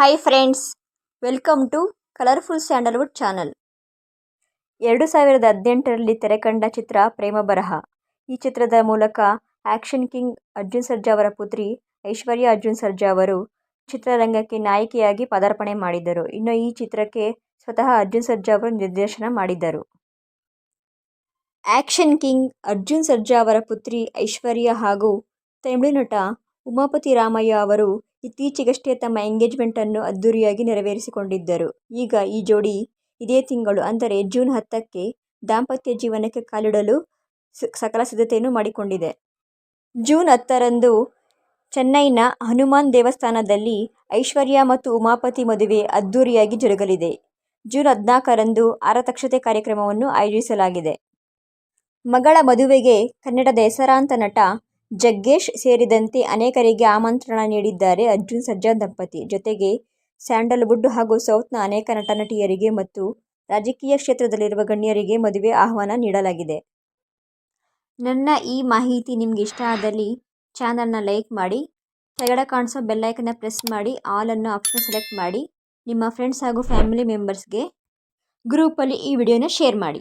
Hi friends welcome to colourful Sandalwood channel ಎರಡು ಸಾವಿರದ ಹದಿನೆಂಟರಲ್ಲಿ ತೆರೆಕಂಡ ಚಿತ್ರ ಪ್ರೇಮ ಬರಹ. ಈ ಚಿತ್ರದ ಮೂಲಕ ಆ್ಯಕ್ಷನ್ ಕಿಂಗ್ ಅರ್ಜುನ್ ಸರ್ಜಾ ಅವರ ಪುತ್ರಿ ಐಶ್ವರ್ಯ ಅರ್ಜುನ್ ಸರ್ಜಾ ಅವರು ಚಿತ್ರರಂಗಕ್ಕೆ ನಾಯಕಿಯಾಗಿ ಪದಾರ್ಪಣೆ ಮಾಡಿದ್ದರು ಇನ್ನು ಈ ಚಿತ್ರಕ್ಕೆ ಸ್ವತಃ ಅರ್ಜುನ್ ಸರ್ಜಾ ಅವರು ನಿರ್ದೇಶನ ಮಾಡಿದ್ದರು ಆ್ಯಕ್ಷನ್ ಕಿಂಗ್ ಅರ್ಜುನ್ ಸರ್ಜಾ ಅವರ ಪುತ್ರಿ ಐಶ್ವರ್ಯ ಹಾಗೂ ತಮಿಳು ನಟ ಉಮಾಪತಿ ರಾಮಯ್ಯ ಅವರು ಇತ್ತೀಚೆಗಷ್ಟೇ ತಮ್ಮ ಎಂಗೇಜ್ಮೆಂಟನ್ನು ಅದ್ದೂರಿಯಾಗಿ ನೆರವೇರಿಸಿಕೊಂಡಿದ್ದರು. ಈಗ ಈ ಜೋಡಿ ಇದೇ ತಿಂಗಳು, ಅಂದರೆ ಜೂನ್ ಹತ್ತಕ್ಕೆ ದಾಂಪತ್ಯ ಜೀವನಕ್ಕೆ ಕಾಲಿಡಲು ಸಕಲ ಸಿದ್ಧತೆಯನ್ನು ಮಾಡಿಕೊಂಡಿದೆ. ಜೂನ್ ಹತ್ತರಂದು ಚೆನ್ನೈನ ಹನುಮಾನ್ ದೇವಸ್ಥಾನದಲ್ಲಿ ಐಶ್ವರ್ಯ ಮತ್ತು ಉಮಾಪತಿ ಮದುವೆ ಅದ್ದೂರಿಯಾಗಿ ಜರುಗಲಿದೆ. ಜೂನ್ ಹದಿನಾಲ್ಕರಂದು ಆರತಕ್ಷತೆ ಕಾರ್ಯಕ್ರಮವನ್ನು ಆಯೋಜಿಸಲಾಗಿದೆ. ಮಗಳ ಮದುವೆಗೆ ಕನ್ನಡದ ಹೆಸರಾಂತ ನಟ ಜಗ್ಗೇಶ್ ಸೇರಿದಂತೆ ಅನೇಕರಿಗೆ ಆಮಂತ್ರಣ ನೀಡಿದ್ದಾರೆ. ಅರ್ಜುನ್, ಸರ್ಜಾ ದಂಪತಿ ಜೊತೆಗೆ ಸ್ಯಾಂಡಲ್ವುಡ್ ಹಾಗೂ ಸೌತ್ನ ಅನೇಕ ನಟ ನಟಿಯರಿಗೆ ಮತ್ತು ರಾಜಕೀಯ ಕ್ಷೇತ್ರದಲ್ಲಿರುವ ಗಣ್ಯರಿಗೆ ಮದುವೆ ಆಹ್ವಾನ ನೀಡಲಾಗಿದೆ. ನನ್ನ ಈ ಮಾಹಿತಿ ನಿಮ್ಗೆ ಇಷ್ಟ ಆದಲ್ಲಿ ಚಾನಲ್ನ ಲೈಕ್ ಮಾಡಿ ಕೆಳಗಡೆ ಕಾಣಿಸೋ ಬೆಲ್ಲೈಕನ್ನ ಪ್ರೆಸ್ ಮಾಡಿ, ಆಲ್ ಅನ್ನೋ ಆಪ್ಷನ್ ಸೆಲೆಕ್ಟ್ ಮಾಡಿ, ನಿಮ್ಮ ಫ್ರೆಂಡ್ಸ್ ಹಾಗೂ ಫ್ಯಾಮಿಲಿ ಮೆಂಬರ್ಸ್ಗೆ ಗ್ರೂಪಲ್ಲಿ ಈ ವಿಡಿಯೋನ ಶೇರ್ ಮಾಡಿ.